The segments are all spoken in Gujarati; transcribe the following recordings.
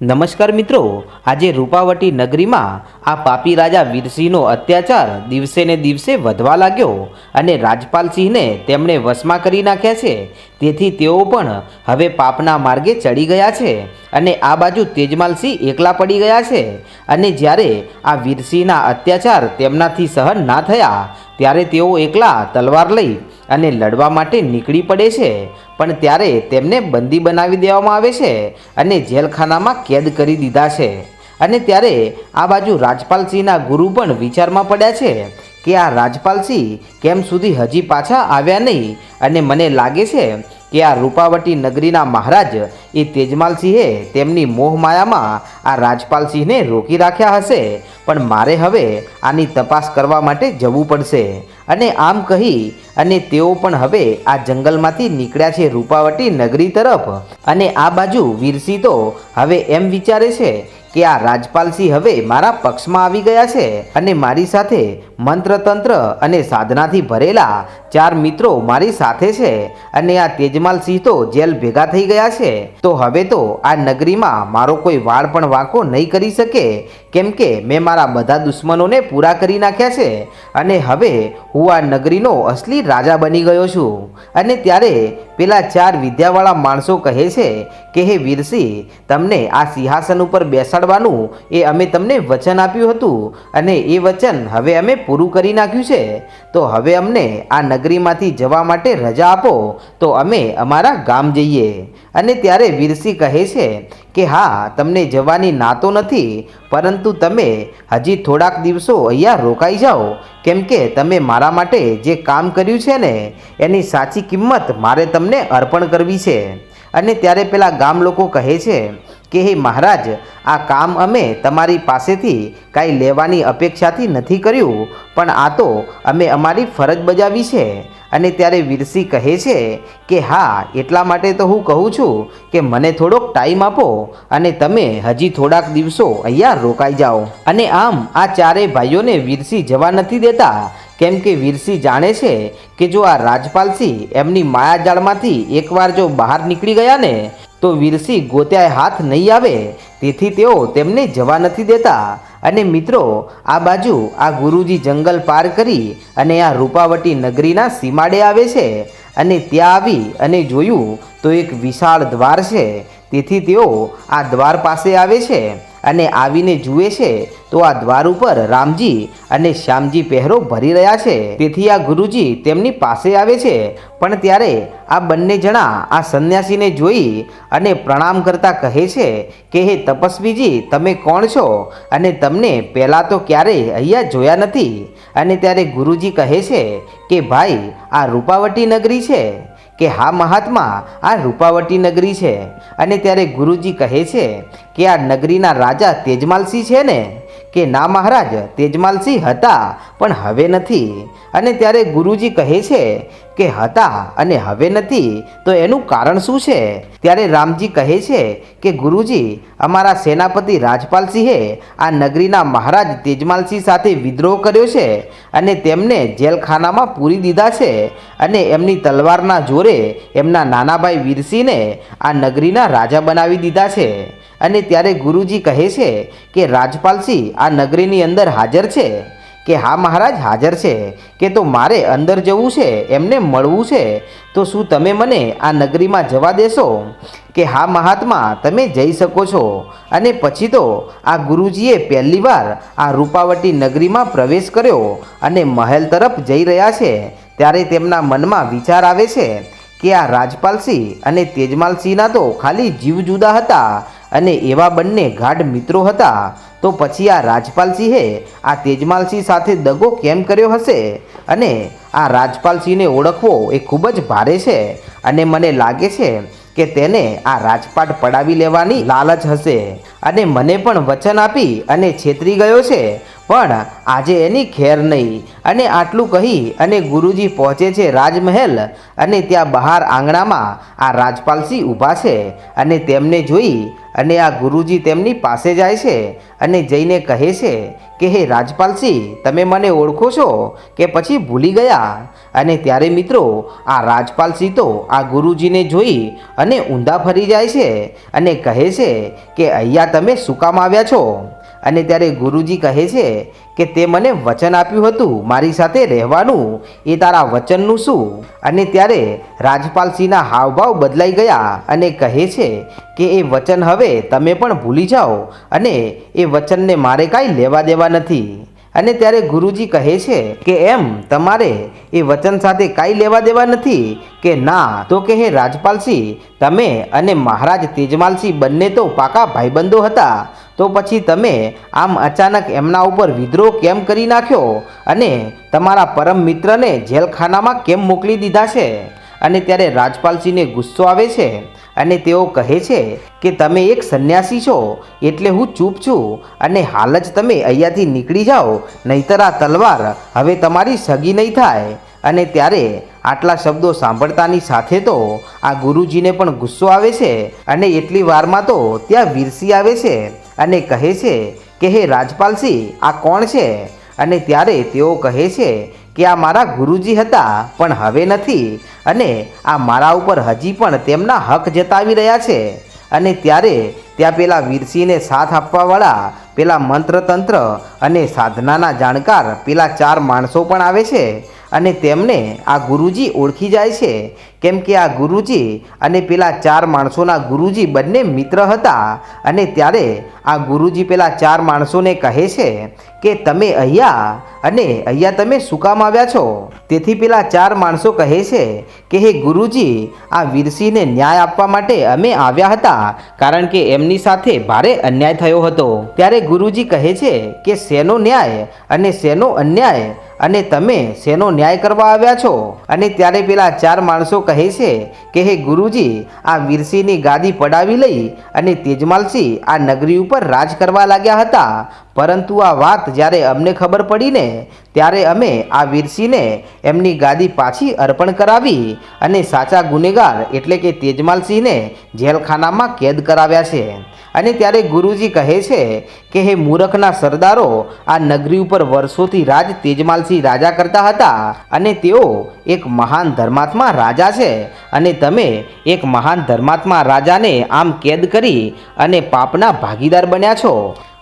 નમસ્કાર મિત્રો, આજે રૂપાવટી નગરીમાં આ પાપી રાજા વીરસિંહનો અત્યાચાર દિવસે ને દિવસે વધવા લાગ્યો અને રાજપાલસિંહને તેમણે વશમાં કરી નાખ્યા છે. તેથી તેઓ પણ હવે પાપના માર્ગે ચડી ગયા છે અને આ બાજુ તેજમાલસિંહ એકલા પડી ગયા છે. અને જ્યારે આ વીરસિંહના અત્યાચાર તેમનાથી સહન ના થયા, ત્યારે તેઓ એકલા તલવાર લઈ અને લડવા માટે નીકળી પડે છે. પણ ત્યારે તેમને બંદી બનાવી દેવામાં આવે છે અને જેલખાનામાં કેદ કરી દીધા છે. અને ત્યારે આ બાજુ રાજપાલસિંહના ગુરુ પણ વિચારમાં પડ્યા છે કે આ રાજપાલસિંહ કેમ સુધી હજી પાછા આવ્યા નહીં? અને મને લાગે છે કે આ રૂપાવટી નગરીના મહારાજ એ તેજમાલસિંહે તેમની મોહમાયામાં આ રાજપાલસિંહને રોકી રાખ્યા હશે. પણ મારે હવે આની તપાસ કરવા માટે જવું પડશે. અને આમ કહી અને તેઓ પણ હવે આ જંગલમાંથી નીકળ્યા છે રૂપાવટી નગરી તરફ. અને આ બાજુ વીરસિંહ તો હવે એમ વિચારે છે કે આ રાજપાલસિંહ હવે મારા પક્ષમાં આવી ગયા છે અને મારી સાથે મંત્રતંત્ર અને સાધનાથી ભરેલા ચાર મિત્રો મારી સાથે છે. અને આ તેજમાલસિંહ તો જેલ ભેગા થઈ ગયા છે. તો હવે તો આ નગરીમાં મારો કોઈ વાળ પણ વાંકો નહીં કરી શકે. કેમ કે મેં મારા બધા દુશ્મનોને પૂરા કરી નાખ્યા છે. અને હવે હું આ નગરીનો અસલી રાજા બની ગયો છું. અને ત્યારે પેલા ચાર વિદ્યાવાળા માણસો કહે છે કે, હે વીરસિંહ તમને આ સિંહાસન ઉપર બેસાડવાનું એ અમે તમને વચન આપ્યું હતું અને એ વચન હવે અમે પૂરું કરી નાખ્યું છે. તો હવે અમને આ નગરીમાંથી જવા માટે રજા આપો, તો અમે અમારા ગામ જઈએ. અને ત્યારે વીરસિંહ કહે છે કે, હા, તમને જવાની ના તો નથી, પરંતુ તમે હજી થોડાક દિવસો અહીંયા રોકાઈ જાઓ. કેમ કે તમે મારા માટે જે કામ કર્યું છે ને, એની સાચી કિંમત મારે તમને અર્પણ કરવી છે. અને ત્યારે પેલા ગામ લોકો કહે છે કે, હે મહારાજ, આ કામ અમે તમારી પાસેથી કાંઈ લેવાની અપેક્ષાથી નથી કર્યું, પણ આ તો અમે અમારી ફરજ બજાવી છે. અને ત્યારે વીરસિંહ કહે છે કે, હા, એટલા માટે તો હું કહું છું કે મને થોડોક ટાઈમ આપો અને તમે હજી થોડાક દિવસો અહીંયા રોકાઈ જાઓ. અને આમ આ ચારેય ભાઈઓને વિરસી જવા નથી દેતા. કેમ કે વીરસિંહ જાણે છે કે જો આ રાજપાલસિંહ એમની માયાજાળમાંથી એકવાર જો બહાર નીકળી ગયા ને તો વીરસિંહ ગોત્યાએ હાથ નહીં આવે. તેથી તેઓ તેમને જવા નથી દેતા. અને મિત્રો, આ બાજુ આ ગુરુજી જંગલ પાર કરી અને આ રૂપાવટી નગરીના સીમાડે આવે છે. અને ત્યાં આવી અને જોયું તો એક વિશાળ દ્વાર છે. તેથી તેઓ આ દ્વાર પાસે આવે છે. અને આવીને જુએ છે, તો આ દ્વાર ઉપર રામજી અને શ્યામજી પહેરો ભરી રહ્યા છે. તેથી આ ગુરુજી તેમની પાસે આવે છે. પણ ત્યારે આ બંને જણા આ સંન્યાસીને જોઈ અને પ્રણામ કરતા કહે છે કે, હે તપસ્વીજી, તમે કોણ છો? અને તમને પહેલાં તો ક્યારેય અહીંયા જોયા નથી. અને ત્યારે ગુરુજી કહે છે કે, ભાઈ, આ રૂપાવટી નગરી છે. કે હા મહાત્મા, આ રૂપાવટી નગરી છે. અને ત્યારે ગુરુજી કહે છે કે આ નગરીના રાજા તેજમાલસિંહ છે ને? કે ના મહારાજ તેજમાલસિંહ હતા, પણ હવે નથી. અને ત્યારે ગુરુજી કહે છે કે હતા અને હવે નથી, તો એનું કારણ શું છે? ત્યારે રામજી કહે છે કે ગુરુજી, અમારા સેનાપતિ રાજપાલસિંહે આ નગરીના મહારાજ તેજમાલસિંહ સાથે વિદ્રોહ કર્યો છે અને તેમને જેલખાનામાં પૂરી દીધા છે અને એમની તલવારના જોરે એમના નાના ભાઈ વીરસિંહને આ નગરીના રાજા બનાવી દીધા છે. અને ત્યારે ગુરુજી કહે છે કે, રાજપાલસિંહ, આ નગરીની અંદર હાજર છે? કે, હા મહારાજ, હાજર છે. કે, તો મારે અંદર જવું છે, એમને મળવું છે. તો શું તમે મને આ નગરીમાં જવા દેશો? કે, હા મહાત્મા, તમે જઈ શકો છો. અને પછી તો આ ગુરુજીએ પહેલી વાર આ રૂપાવટી નગરીમાં પ્રવેશ કર્યો અને મહેલ તરફ જઈ રહ્યા છે. ત્યારે તેમના મનમાં વિચાર આવે છે કે, આ રાજપાલસિંહ અને તેજમાલસિંહના તો ખાલી જીવ જુદા હતા. અને એવા બંને ગાઢ મિત્રો હતા, તો પછી આ રાજપાલસિંહે આ તેજમાલસિંહ સાથે દગો કેમ કર્યો હશે? અને આ રાજપાલસિંહને ઓળખવો એ ખૂબ જ ભારે છે અને મને લાગે છે કે તેને આ રાજપાટ પડાવી લેવાની લાલચ હશે. અને મને પણ વચન આપી અને છેતરી ગયો છે. પણ આજે એની ખેર નહીં. અને આટલું કહી અને ગુરુજી પહોંચે છે રાજમહેલ અને ત્યાં બહાર આંગણામાં આ રાજપાલસિંહ ઊભા છે અને તેમને જોઈ અને આ ગુરુજી તેમની પાસે જાય છે અને જઈને કહે છે કે, હે રાજપાલસિંહ તમે મને ઓળખો છો કે પછી ભૂલી ગયા? અને ત્યારે મિત્રો, આ રાજપાલસિંહ તો આ ગુરુજીને જોઈ અને ઊંધા ફરી જાય છે અને કહે છે કે, અહીંયા તમે શું કામ આવ્યા છો? અને ત્યારે ગુરુજી કહે છે કે, તે મને વચન આપ્યું હતું મારી સાથે રહેવાનું. એ તારા વચનનું શું? અને ત્યારે રાજપાલસિંહના હાવભાવ બદલાઈ ગયા અને કહે છે કે, એ વચન હવે તમે પણ ભૂલી જાઓ અને એ વચનને મારે કાંઈ લેવા દેવા નથી. અને ત્યારે ગુરુજી કહે છે કે એમ તમારે એ વચન સાથે કાંઈ લેવા દેવા નથી કે ના, તો કે હે રાજપાલસિંહ, તમે અને મહારાજ તેજમાલસિંહ બંને તો પાકા ભાઈબંધો હતા, તો પછી તમે આમ અચાનક એમના ઉપર વિદ્રોહ કેમ કરી નાખ્યો અને તમારા પરમ મિત્રને જેલખાનામાં કેમ મોકલી દીધા છે? અને ત્યારે રાજપાલસિંહને ગુસ્સો આવે છે. અને તેઓ કહે છે કે તમે એક સંન્યાસી છો, એટલે હું ચૂપ છું અને હાલ જ તમે અહીંયાથી નીકળી જાઓ, નહીતર આ તલવાર હવે તમારી સગી નહીં થાય. અને ત્યારે આટલા શબ્દો સાંભળતાની સાથે તો આ ગુરુજીને પણ ગુસ્સો આવે છે અને એટલી વારમાં તો ત્યાં વીરસી આવે છે અને કહે છે કે, હે રાજપાલસિંહ, આ કોણ છે? અને ત્યારે તેઓ કહે છે કે આ મારા ગુરુજી હતા, પણ હવે નથી. અને આ મારા ઉપર હજી પણ તેમના હક જતાવી રહ્યા છે. અને ત્યારે ત્યાં પેલા વીરસિંહને સાથ આપવાવાળા, પેલા મંત્રતંત્ર અને સાધનાના જાણકાર, પેલા ચાર માણસો પણ આવે છે. અને તેમને આ ગુરુજી ઓળખી જાય છે કેમ કે આ ગુરુજી અને પેલા ચાર માણસોના ગુરુજી બંને મિત્ર હતા અને ત્યારે આ ગુરુજી પેલા ચાર માણસોને કહે છે કે તમે અહીંયા અને અહીંયા તમે શું કામ આવ્યા છો? તેથી પેલા ચાર માણસો કહે છે કે, હે ગુરુજી, આ વીરસિંહને ન્યાય આપવા માટે અમે આવ્યા હતા, કારણ કે એમની સાથે ભારે અન્યાય થયો હતો. ત્યારે ગુરુજી કહે છે કે, શેનો ન્યાય અને શેનો અન્યાય અને તમે શેનો ન્યાય કરવા આવ્યા છો? અને ત્યારે પેલા ચાર માણસો કહે છે કે, હે ગુરુજી, આ વીરસિંહની ગાદી પડાવી લઈ અને તેજમાલસિંહ આ નગરી ઉપર રાજ કરવા લાગ્યા હતા. પરંતુ આ વાત જ્યારે અમને ખબર પડીને, ત્યારે અમે આ વીરસિંહને એમની ગાદી પાછી અર્પણ કરાવી અને સાચા ગુનેગાર એટલે કે તેજમાલસિંહને જેલખાનામાં કેદ કરાવ્યા છે. અને ત્યારે ગુરુજી કહે છે કે હે મૂરખના સરદારો, આ નગરી ઉપર વર્ષોથી રાજ તેજમાલસિંહ રાજા કરતા હતા અને તેઓ એક મહાન ધર્માત્મા રાજા છે અને તમે એક મહાન ધર્માત્મા રાજાને આમ કેદ કરી અને પાપના ભાગીદાર બન્યા છો.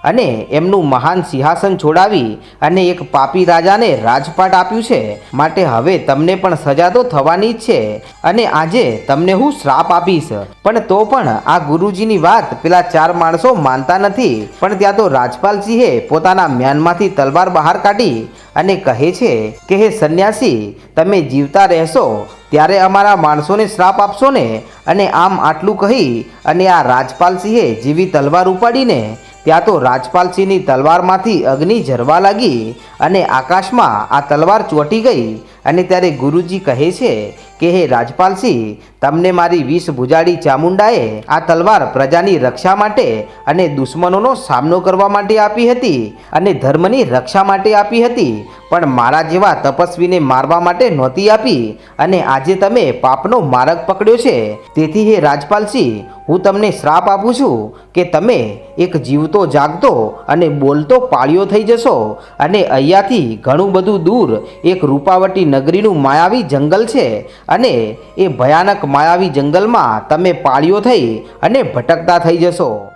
અને એમનું મહાન સિંહાસન છોડાવી અને એક પાપી રાજાને રાજપાટ આપ્યું છે. માટે હવે તમને પણ સજા તો થવાની જ છે અને આજે તમને હું શ્રાપ આપીશ. પણ તો પણ આ ગુરુજીની વાત પેલા ચાર માણસો માનતા નથી. પણ ત્યાં તો રાજપાલસિંહે પોતાના મ્યાનમાંથી તલવાર બહાર કાઢી અને કહે છે કે, હે સંન્યાસી, તમે જીવતા રહેશો. ત્યારે અમારા માણસોને શ્રાપ આપશો ને? અને આમ આટલું કહી અને આ રાજપાલસિંહે જેવી તલવાર ઉપાડીને ત્યાં તો રાજપાલસિંહની તલવારમાંથી અગ્નિ ઝરવા લાગી અને આકાશમાં આ તલવાર ચોંટી ગઈ અને ત્યારે ગુરુજી કહે છે કે હે રાજપાલસિંહ, તમને મારી વીસ ભુજાડી ચામુંડાએ આ તલવાર પ્રજાની રક્ષા માટે અને દુશ્મનોનો સામનો કરવા માટે આપી હતી અને ધર્મની રક્ષા માટે આપી હતી, પણ મારા જેવા તપસ્વીને મારવા માટે નહોતી આપી અને આજે તમે પાપનો માર્ગ પકડ્યો છે. તેથી હે રાજપાલસિંહ, હું તમને શ્રાપ આપું છું કે તમે એક જીવતો જાગતો અને બોલતો પાળ્યો થઈ જશો અને અહીંયાથી ઘણું બધું દૂર એક રૂપાવટી નગરીનું માયાવી જંગલ છે. અને એ ભયાનક માયાવી જંગલમાં તમે પાળિયો થઈ અને ભટકતા થઈ જશો.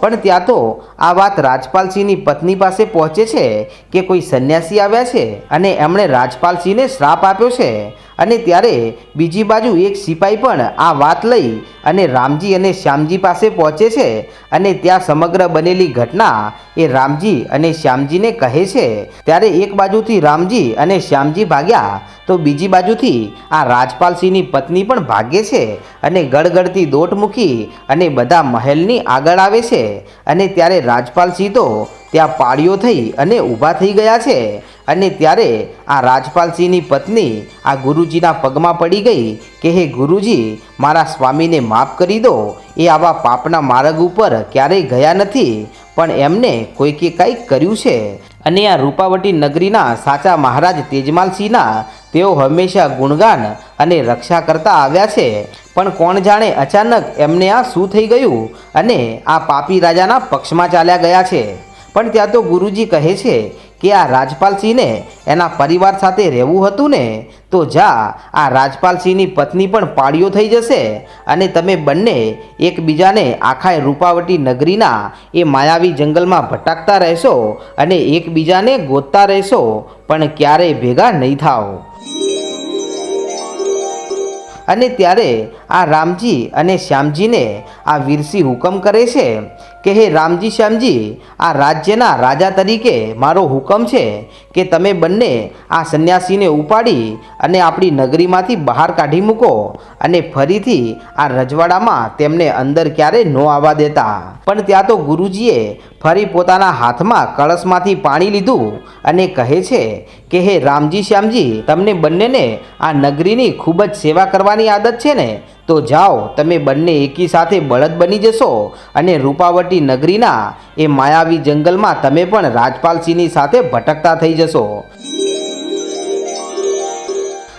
પણ ત્યાં તો આ વાત રાજપાલસિંહની પત્ની પાસે પહોંચે છે કે કોઈ સંન્યાસી આવ્યા છે અને એમણે રાજપાલસિંહને શ્રાપ આપ્યો છે? અને ત્યારે બીજી બાજુ એક સિપાઈ પણ આ વાત લઈ અને રામજી અને શ્યામજી પાસે પહોંચે છે અને ત્યાં સમગ્ર બનેલી ઘટના એ રામજી અને શ્યામજીને કહે છે. ત્યારે એક બાજુથી રામજી અને શ્યામજી ભાગ્યા તો બીજી બાજુથી આ રાજપાલસિંહની પત્ની પણ ભાગે છે અને ગળગળતી દોટ મૂકી અને બધા મહેલની આગળ આવે છે. અને ત્યારે રાજપાલસિંહ તો ત્યાં પાળીઓ થઈ અને ઊભા થઈ ગયા છે. અને ત્યારે આ રાજપાલસિંહની પત્ની આ ગુરુજીના પગમાં પડી ગઈ કે, હે ગુરુજી, મારા સ્વામીને માફ કરી દો. એ આવા પાપના માર્ગ ઉપર ક્યારેય ગયા નથી, પણ એમને કોઈકે કંઈક કર્યું છે. અને આ રૂપાવટી નગરીના સાચા મહારાજ તેજમાલસિંહના તેઓ હંમેશા ગુણગાન અને રક્ષા કરતા આવ્યા છે. પણ કોણ જાણે અચાનક એમને આ શું થઈ ગયું અને આ પાપી રાજાના પક્ષમાં ચાલ્યા ગયા છે? પણ ત્યાં તો ગુરુજી કહે છે કે આ રાજપાલસિંહને એના પરિવાર સાથે રહેવું હતું ને, તો જા, આ રાજપાલસિંહની પત્ની પણ પાળીઓ થઈ જશે અને તમે બંને એકબીજાને આખા રૂપાવટી નગરીના એ માયાવી જંગલમાં ભટકતા રહેશો અને એકબીજાને ગોતતા રહેશો, પણ ક્યારેય ભેગા નહીં થાઓ. અને ત્યારે આ રામજી અને શ્યામજીને આ વીરસિંહ હુકમ કરે છે કે હે રામજી, શ્યામજી, આ રાજ્યના રાજા તરીકે મારો હુકમ છે કે તમે બંને આ સંન્યાસીને ઉપાડી અને આપણી નગરીમાંથી બહાર કાઢી મૂકો અને ફરીથી આ રજવાડામાં તેમને અંદર ક્યારે ન આવવા દેતા. પણ ત્યાં તો ગુરુજીએ ફરી પોતાના હાથમાં કળશમાંથી પાણી લીધું અને કહે છે કે, હે રામજી, શ્યામજી, તમને બંનેને આ નગરીની ખૂબ જ સેવા કરવાની આદત છે ને? તો જાઓ, તમે બંને એકી સાથે બળદ બની જશો અને રૂપાવટી નગરીના એ માયાવી જંગલમાં તમે પણ રાજપાલસિંહની સાથે ભટકતા થઈ જશો.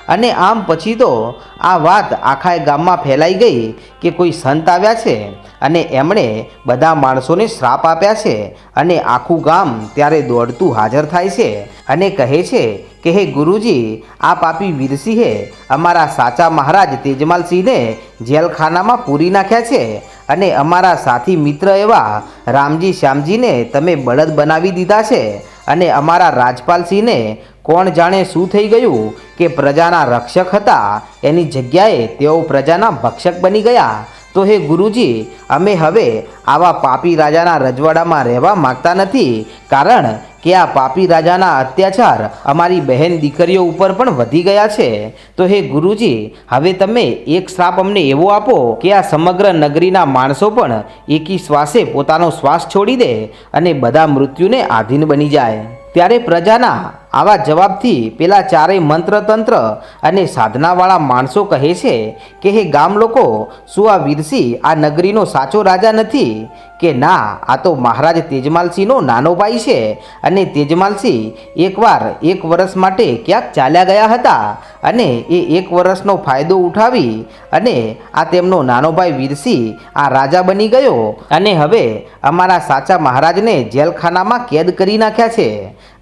અને આમ પછી તો આ વાત આખા ગામમાં ફેલાઈ ગઈ કે કોઈ સંત આવ્યા છે? અને એમણે બધા માણસોને શ્રાપ આપ્યા છે અને આખું ગામ ત્યારે દોડતું હાજર થાય છે અને કહે છે કે, હે ગુરુજી, આ પાપી વીરસિંહે અમારા સાચા મહારાજ તેજમાલસિંહને જેલખાનામાં પૂરી નાખ્યા છે અને અમારા સાથી મિત્ર એવા રામજી શ્યામજીને તમે બળદ બનાવી દીધા છે અને અમારા રાજપાલસિંહને કોણ જાણે શું થઈ ગયું કે પ્રજાના રક્ષક હતા. એની જગ્યાએ તેઓ પ્રજાના ભક્ષક બની ગયા તો હે ગુરુજી, અમે હવે આવા પાપી રાજાના રજવાડામાં રહેવા માગતા નથી, કારણ કે આ પાપી રાજાના અત્યાચાર અમારી બહેન દીકરીઓ ઉપર પણ વધી ગયા છે. તો હે ગુરુજી, હવે તમે એક શ્રાપ અમને એવો આપો કે આ સમગ્ર નગરીના માણસો પણ એકી શ્વાસે પોતાનો શ્વાસ છોડી દે અને બધા મૃત્યુને આધીન બની જાય. ત્યારે પ્રજાના આવા જવાબથી પેલા ચારેય મંત્રતંત્ર અને સાધનાવાળા માણસો કહે છે કે, હે ગામ લોકો, શું આ વીરસિંહ આ નગરીનો સાચો રાજા નથી? કે ના, આ તો મહારાજ તેજમાલસિંહનો નાનો ભાઈ છે અને તેજમાલસિંહ એકવાર એક વર્ષ માટે ક્યાંક ચાલ્યા ગયા હતા અને એ એક વર્ષનો ફાયદો ઉઠાવી અને આ તેમનો નાનો ભાઈ વીરસિંહ આ રાજા બની ગયો અને હવે અમારા સાચા મહારાજને જેલખાનામાં કેદ કરી નાખ્યા છે.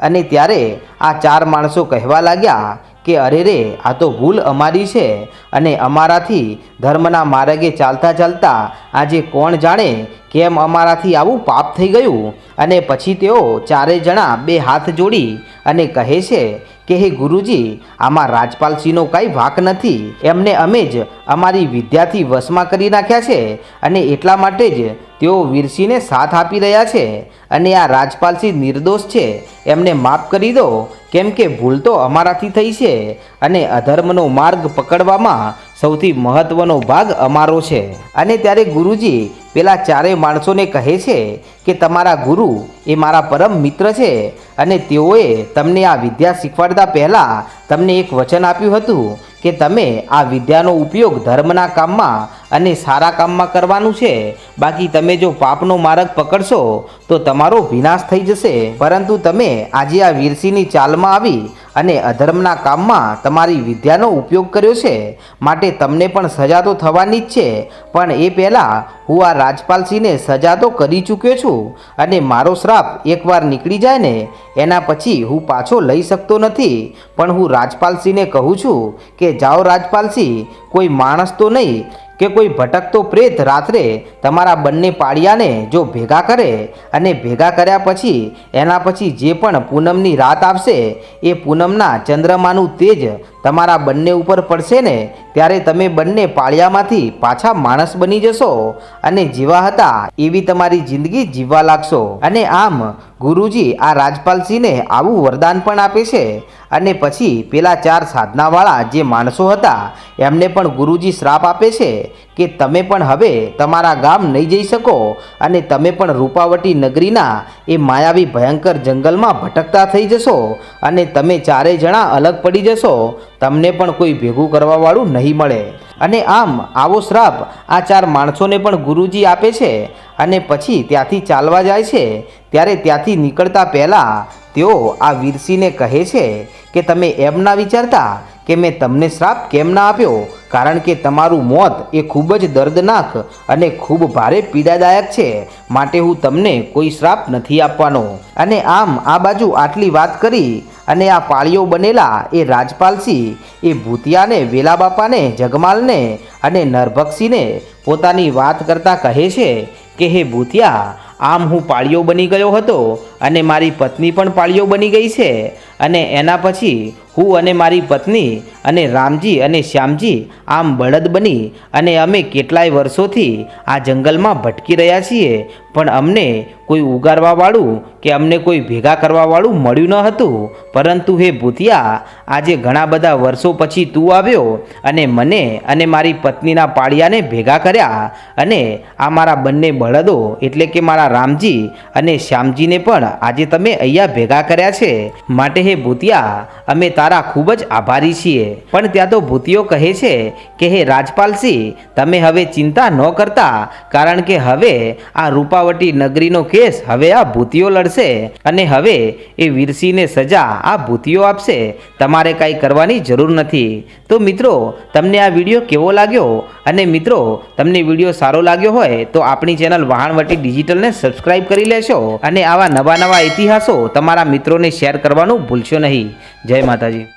અને ત્યારે આ ચાર માણસો કહેવા લાગ્યા કે અરે રે, આ તો ભૂલ અમારી છે અને અમારાથી ધર્મના માર્ગે ચાલતા ચાલતા આજે કોણ જાણે કેમ અમારાથી આવું પાપ થઈ ગયું? અને પછી તેઓ ચારે જણા બે હાથ જોડી અને કહે છે કે હે ગુરુજી, આમાં રાજપાલસિંહનો કાંઈ વાંક નથી. એમને અમે જ અમારી વિદ્યાથી વશમાં કરી નાખ્યા છે અને એટલા માટે જ તેઓ વીરસિંહને સાથ આપી રહ્યા છે અને આ રાજપાલસિંહ નિર્દોષ છે. એમને માફ કરી દો, કેમ કે ભૂલ તો અમારાથી થઈ છે અને અધર્મનો માર્ગ પકડવામાં સૌથી મહત્વનો ભાગ અમારો છે. અને ત્યારે ગુરુજી પેલા ચારેય માણસોને કહે છે કે તમારા ગુરુ એ મારા પરમ મિત્ર છે અને તેઓએ તમને આ વિદ્યા શીખવાડતા પહેલાં તમને એક વચન આપ્યું હતું કે તમે આ વિદ્યાનો ઉપયોગ ધર્મના કામમાં અને સારા કામમાં કરવાનું છે. બાકી તમે જો પાપનો માર્ગ પકડશો તો તમારો વિનાશ થઈ જશે. પરંતુ તમે આજે આ વીરસીની ચાલમાં આવી અને અધર્મના કામમાં તમારી વિદ્યાનો ઉપયોગ કર્યો છે. માટે તમને પણ સજા તો થવાની જ છે. પણ એ પહેલાં હું આ રાજપાલસિંહને સજા તો કરી ચૂક્યો છું અને મારો શ્રાપ એકવાર નીકળી જાય ને, એના પછી હું પાછો લઈ શકતો નથી. પણ હું રાજપાલસિંહને કહું છું કે, જાઓ રાજપાલસિંહ, કોઈ માણસ તો નહીં. કે કોઈ ભટકતો પ્રેત રાત્રે તમારા બંને પાળિયાને જો ભેગા કરે અને ભેગા કર્યા પછી એના પછી જે પણ પૂનમની રાત આવશે, એ પૂનમના ચંદ્રમાનું તેજ તમારા બંને ઉપર પડશે ને, ત્યારે તમે બંને પાળિયામાંથી પાછા માણસ બની જશો અને જેવા હતા એવી તમારી જિંદગી જીવવા લાગશો. અને આમ ગુરુજી આ રાજપાલસિંહને આવું વરદાન પણ આપે છે અને પછી પેલા ચાર સાધનાવાળા જે માણસો હતા, એમને પણ ગુરુજી શ્રાપ આપે છે કે તમે પણ હવે તમારા ગામ નહીં જઈ શકો અને તમે પણ રૂપાવટી નગરીના એ માયાવી ભયંકર જંગલમાં ભટકતા થઈ જશો અને તમે ચારેય જણા અલગ પડી જશો, તમને પણ કોઈ ભેગું કરવાવાળું નહીં મળે. અને આમ આવો શ્રાપ આ ચાર માણસોને પણ ગુરુજી આપે છે અને પછી ત્યાંથી ચાલવા જાય છે. ત્યારે ત્યાંથી નીકળતા પહેલાં તેઓ આ વીરસીને કહે છે કે તમે એમ ના વિચારતા કે મેં તમને શ્રાપ કેમ ના આપ્યો? કારણ કે તમારું મોત એ ખૂબ જ દર્દનાક અને ખૂબ ભારે પીડાદાયક છે. માટે હું તમને કોઈ શ્રાપ નથી આપવાનો. અને આમ આ બાજુ આટલી વાત કરી અને આ પાળીઓ બનેલા એ રાજપાલસિંહ એ ભૂતિયાને વેલા બાપાને જગમાલને અને નરભક્ષીને પોતાની વાત કરતાં કહે છે કે હે ભૂતિયા, આમ હું પાળીઓ બની ગયો હતો અને મારી પત્ની પણ પાળીઓ બની ગઈ છે અને એના પછી હું અને મારી પત્ની અને રામજી અને શ્યામજી આમ બળદ બની અને અમે કેટલાય વર્ષોથી આ જંગલમાં ભટકી રહ્યા છીએ, પણ અમને કોઈ ઉગારવાવાળું કે અમને કોઈ ભેગા કરવાવાળું મળ્યું ન હતું. પરંતુ હે ભૂતિયા, આજે ઘણા બધા વર્ષો પછી તું આવ્યો અને મને અને મારી પત્નીના પાળિયાને ભેગા કર્યા અને આ મારા બંને બળદો, એટલે કે મારા રામજી અને શ્યામજીને પણ આજે તમે અહીંયા ભેગા કર્યા છે. માટે હે ભૂતિયા, અમે તારા ખૂબ જ આભારી છીએ. પણ ત્યાં તો ભૂતિયો કહે છે કે, હે રાજપાલસિંહ, તમે હવે ચિંતા ન કરતા, કારણ કે હવે આ રૂપાવટી નગરીનો કેસ હવે આ ભૂતિયો લડશે અને હવે એ વીરસિંહને સજા આ ભૂતિયો આપશે. તમારે કાંઈ કરવાની જરૂર નથી. તો મિત્રો, તમને આ વીડિયો કેવો લાગ્યો? અને મિત્રો, તમને વીડિયો સારો લાગ્યો હોય, તો આપણી ચેનલ વહાણવટી ડિજિટલને સબસ્ક્રાઇબ કરી લેશો. અને આવા નવા નવા ઇતિહાસો તમારા મિત્રોને શેર કરવાનું ભૂલશો નહીં. જય માતાજી.